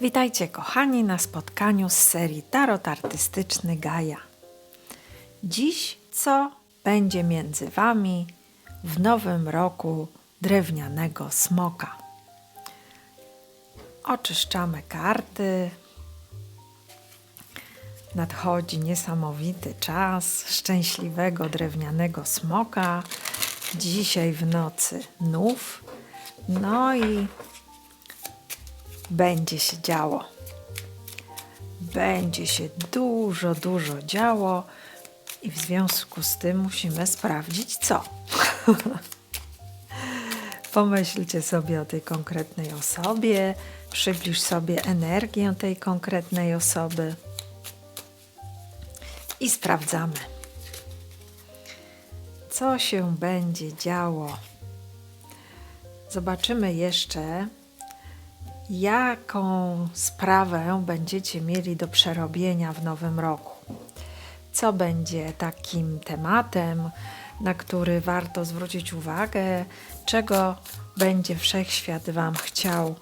Witajcie kochani na spotkaniu z serii Tarot Artystyczny Gaja. Dziś co będzie między Wami w nowym roku drewnianego smoka? Oczyszczamy karty. Nadchodzi niesamowity czas szczęśliwego drewnianego smoka. Dzisiaj w nocy nów. No i będzie się działo. Będzie się dużo, dużo działo i w związku z tym musimy sprawdzić co. Pomyślcie sobie o tej konkretnej osobie, przybliż sobie energię tej konkretnej osoby i sprawdzamy, co się będzie działo. Zobaczymy jeszcze, jaką sprawę będziecie mieli do przerobienia w nowym roku. Co będzie takim tematem, na który warto zwrócić uwagę, czego będzie wszechświat Wam chciał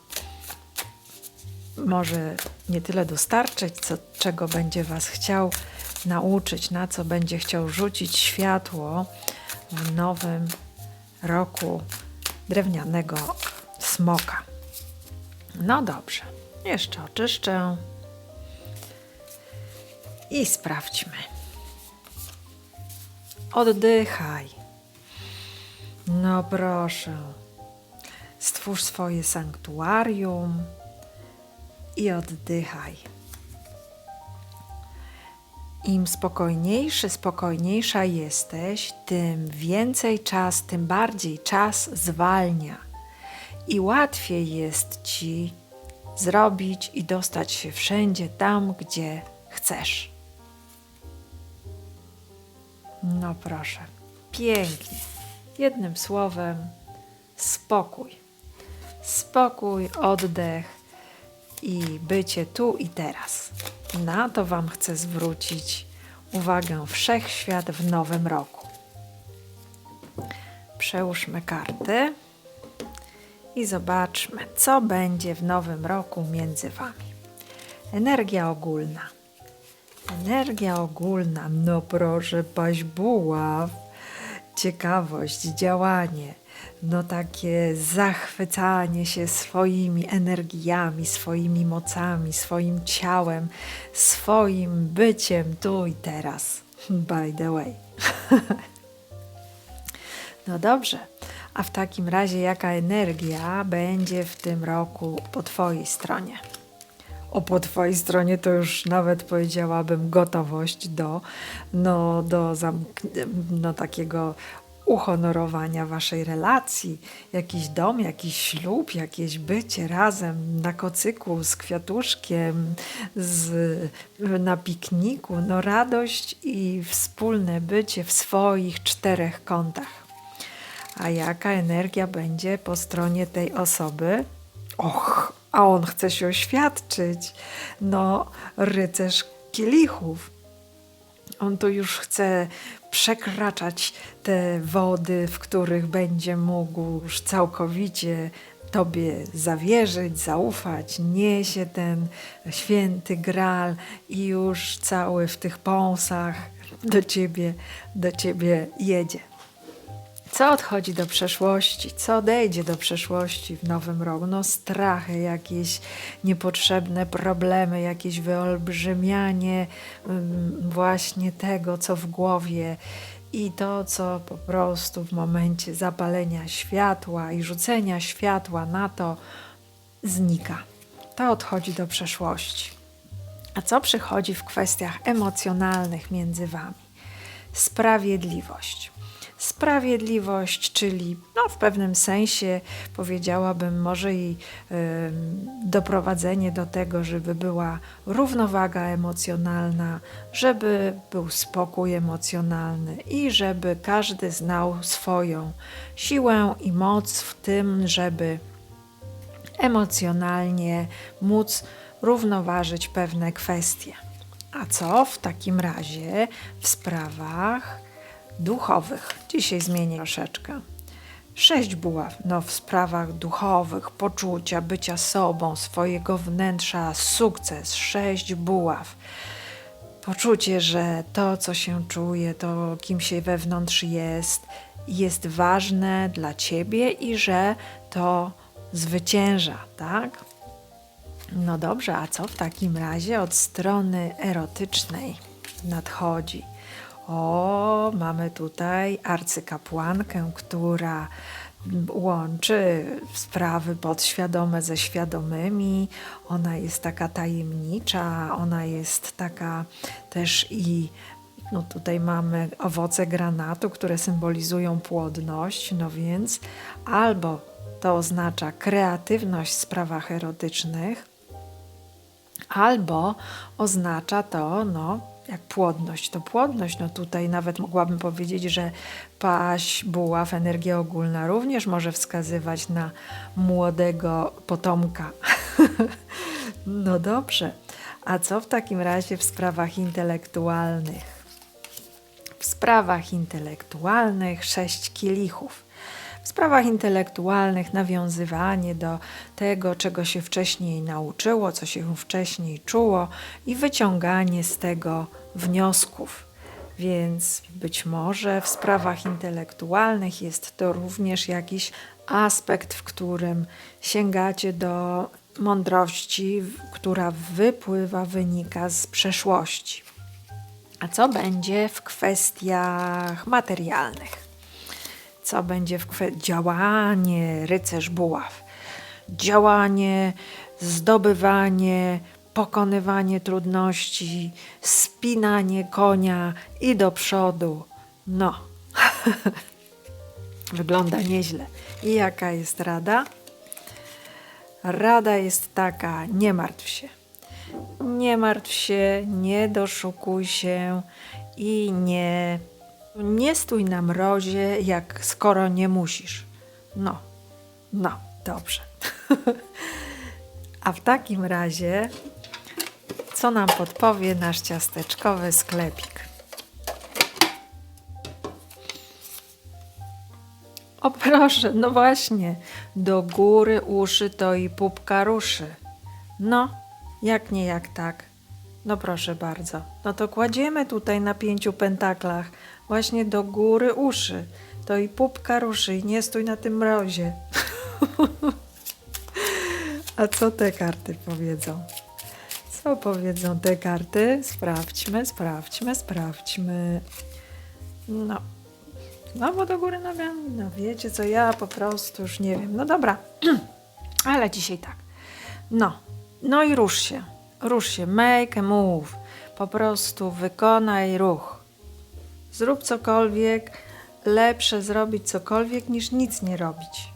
może nie tyle dostarczyć, co czego będzie Was chciał nauczyć, na co będzie chciał rzucić światło w nowym roku drewnianego smoka. No dobrze, jeszcze oczyszczę i sprawdźmy. Oddychaj. No proszę. Stwórz swoje sanktuarium i oddychaj. Im spokojniejszy, spokojniejsza jesteś, tym więcej czas, tym bardziej czas zwalnia i łatwiej jest ci zrobić i dostać się wszędzie tam, gdzie chcesz. No proszę, pięknie. Jednym słowem, spokój. Spokój, oddech i bycie tu i teraz. Na to Wam chcę zwrócić uwagę wszechświat w nowym roku. Przełóżmy karty i zobaczmy, co będzie w nowym roku między Wami. Energia ogólna. Energia ogólna, no proszę, paść buław, ciekawość, działanie, no takie zachwycanie się swoimi energiami, swoimi mocami, swoim ciałem, swoim byciem tu i teraz. By the way. no dobrze. A w takim razie, jaka energia będzie w tym roku po Twojej stronie? O, po Twojej stronie to już nawet powiedziałabym gotowość do, no, do no, takiego uhonorowania Waszej relacji, jakiś dom, jakiś ślub, jakieś bycie razem na kocyku z kwiatuszkiem, z, na pikniku, no radość i wspólne bycie w swoich czterech kątach a jaka energia będzie po stronie tej osoby. Och, a on chce się oświadczyć. No, rycerz kielichów. On tu już chce przekraczać te wody, w których będzie mógł już całkowicie Tobie zawierzyć, zaufać, niesie ten święty gral i już cały w tych pąsach do Ciebie, do Ciebie jedzie. Co odchodzi do przeszłości? Co odejdzie do przeszłości w nowym roku? No strachy, jakieś niepotrzebne problemy, jakieś wyolbrzymianie właśnie tego, co w głowie i to, co po prostu w momencie zapalenia światła i rzucenia światła na to znika. To odchodzi do przeszłości. A co przychodzi w kwestiach emocjonalnych między Wami? Sprawiedliwość sprawiedliwość, czyli no, w pewnym sensie powiedziałabym może i y, doprowadzenie do tego, żeby była równowaga emocjonalna, żeby był spokój emocjonalny i żeby każdy znał swoją siłę i moc w tym, żeby emocjonalnie móc równoważyć pewne kwestie. A co w takim razie w sprawach duchowych. Dzisiaj zmienię troszeczkę. Sześć buław, no w sprawach duchowych, poczucia, bycia sobą, swojego wnętrza, sukces. Sześć buław. Poczucie, że to, co się czuje, to kim się wewnątrz jest, jest ważne dla ciebie i że to zwycięża, tak? No dobrze, a co w takim razie od strony erotycznej nadchodzi? O, mamy tutaj arcykapłankę, która łączy sprawy podświadome ze świadomymi. Ona jest taka tajemnicza, ona jest taka też i no tutaj mamy owoce granatu, które symbolizują płodność, no więc albo to oznacza kreatywność w sprawach erotycznych, albo oznacza to, no, jak płodność, to płodność. No tutaj nawet mogłabym powiedzieć, że paść, buław, energia ogólna również może wskazywać na młodego potomka. no dobrze. A co w takim razie w sprawach intelektualnych? W sprawach intelektualnych sześć kielichów. W sprawach intelektualnych nawiązywanie do tego, czego się wcześniej nauczyło, co się wcześniej czuło i wyciąganie z tego wniosków. Więc być może w sprawach intelektualnych jest to również jakiś aspekt, w którym sięgacie do mądrości, która wypływa, wynika z przeszłości. A co będzie w kwestiach materialnych? Co będzie w kwestii działanie rycerz buław? Działanie, zdobywanie, pokonywanie trudności, spinanie konia i do przodu. No, wygląda nieźle. I jaka jest rada? Rada jest taka: nie martw się. Nie martw się, nie doszukuj się i nie, nie stój na mrozie, jak skoro nie musisz. No, no, dobrze. A w takim razie, co nam podpowie nasz ciasteczkowy sklepik? O proszę, no właśnie, do góry uszy to i pupka ruszy. No, jak nie jak tak. No proszę bardzo. No to kładziemy tutaj na pięciu pentaklach właśnie do góry uszy. To i pupka ruszy i nie stój na tym mrozie. A co te karty powiedzą? Co powiedzą te karty? Sprawdźmy, sprawdźmy, sprawdźmy. No. Znowu do góry nogami? No wiecie co, ja po prostu już nie wiem. No dobra, ale dzisiaj tak. No, no i rusz się. Rusz się, make a move. Po prostu wykonaj ruch. Zrób cokolwiek, lepsze zrobić cokolwiek niż nic nie robić.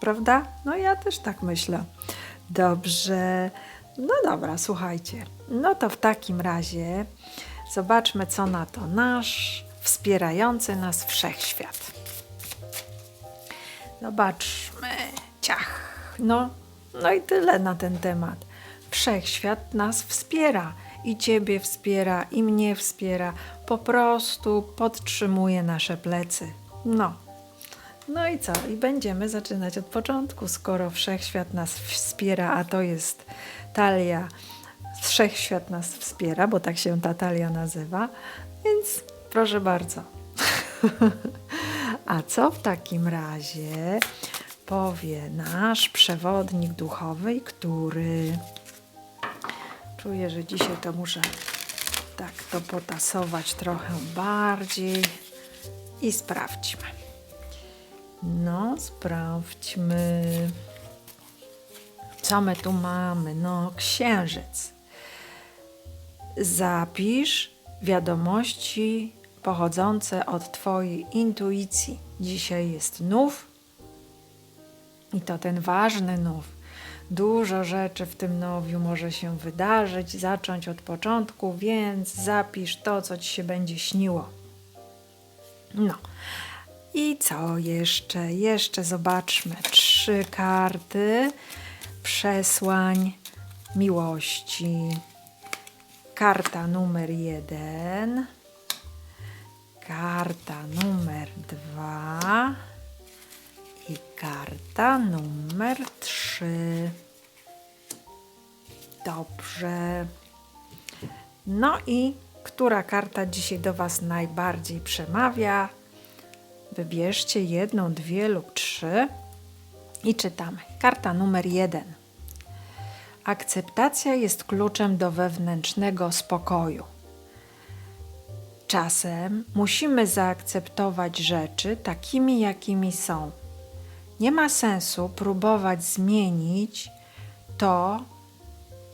Prawda? No ja też tak myślę. Dobrze. No dobra, słuchajcie. No to w takim razie zobaczmy, co na to nasz wspierający nas wszechświat. Zobaczmy. Ciach. No, no i tyle na ten temat. Wszechświat nas wspiera i Ciebie wspiera, i mnie wspiera. Po prostu podtrzymuje nasze plecy. No. No i co? I będziemy zaczynać od początku, skoro wszechświat nas wspiera, a to jest talia. Wszechświat nas wspiera, bo tak się ta talia nazywa, więc proszę bardzo. a co w takim razie powie nasz przewodnik duchowy, który czuję, że dzisiaj to muszę tak to potasować trochę bardziej i sprawdźmy. No, sprawdźmy. Co my tu mamy? No, księżyc. Zapisz wiadomości pochodzące od Twojej intuicji. Dzisiaj jest nów i to ten ważny nów. Dużo rzeczy w tym nowiu może się wydarzyć, zacząć od początku, więc zapisz to, co Ci się będzie śniło. No. I co jeszcze? Jeszcze zobaczmy. Trzy karty przesłań miłości. Karta numer jeden. Karta numer dwa. I karta numer trzy. Dobrze. No i która karta dzisiaj do Was najbardziej przemawia? Wybierzcie jedną, dwie lub trzy i czytamy. Karta numer jeden. Akceptacja jest kluczem do wewnętrznego spokoju. Czasem musimy zaakceptować rzeczy takimi, jakimi są. Nie ma sensu próbować zmienić to,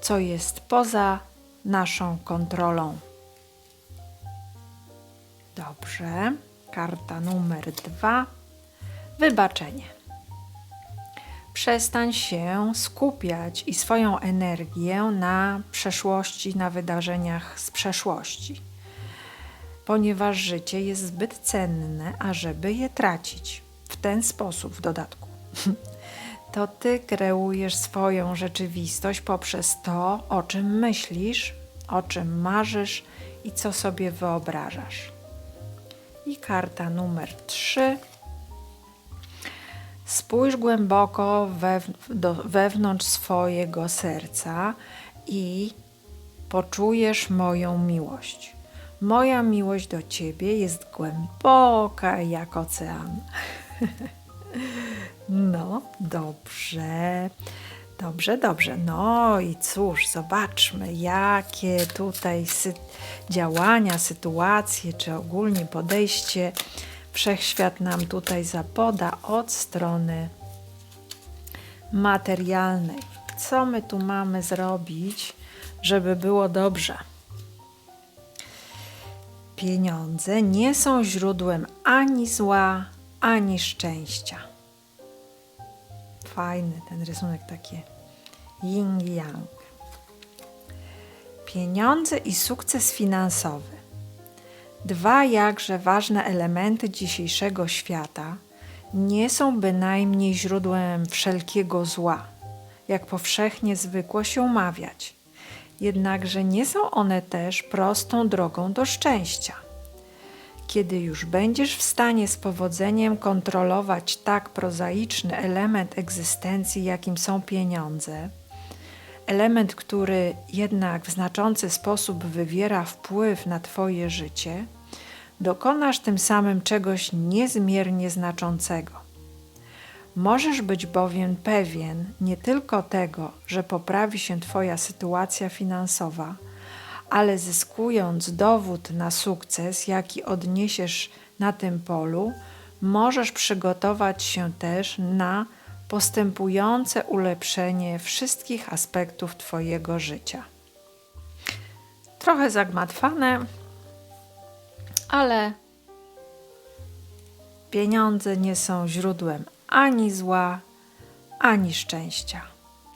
co jest poza naszą kontrolą. Dobrze. Karta numer dwa. Wybaczenie. Przestań się skupiać i swoją energię na przeszłości, na wydarzeniach z przeszłości, ponieważ życie jest zbyt cenne, ażeby je tracić ten sposób w dodatku. To ty kreujesz swoją rzeczywistość poprzez to, o czym myślisz, o czym marzysz i co sobie wyobrażasz. I karta numer 3. Spójrz głęboko wewnątrz swojego serca i poczujesz moją miłość. Moja miłość do ciebie jest głęboka jak ocean. No, dobrze. Dobrze, dobrze. No i cóż, zobaczmy, jakie tutaj sy działania, sytuacje, czy ogólnie podejście wszechświat nam tutaj zapoda od strony materialnej. Co my tu mamy zrobić, żeby było dobrze? Pieniądze nie są źródłem ani zła, ani szczęścia. Fajny ten rysunek taki yin yang. Pieniądze i sukces finansowy. Dwa jakże ważne elementy dzisiejszego świata nie są bynajmniej źródłem wszelkiego zła, jak powszechnie zwykło się mawiać. Jednakże nie są one też prostą drogą do szczęścia. Kiedy już będziesz w stanie z powodzeniem kontrolować tak prozaiczny element egzystencji, jakim są pieniądze, element, który jednak w znaczący sposób wywiera wpływ na Twoje życie, dokonasz tym samym czegoś niezmiernie znaczącego. Możesz być bowiem pewien nie tylko tego, że poprawi się Twoja sytuacja finansowa, ale zyskując dowód na sukces, jaki odniesiesz na tym polu, możesz przygotować się też na postępujące ulepszenie wszystkich aspektów Twojego życia. Trochę zagmatwane, ale pieniądze nie są źródłem ani zła, ani szczęścia.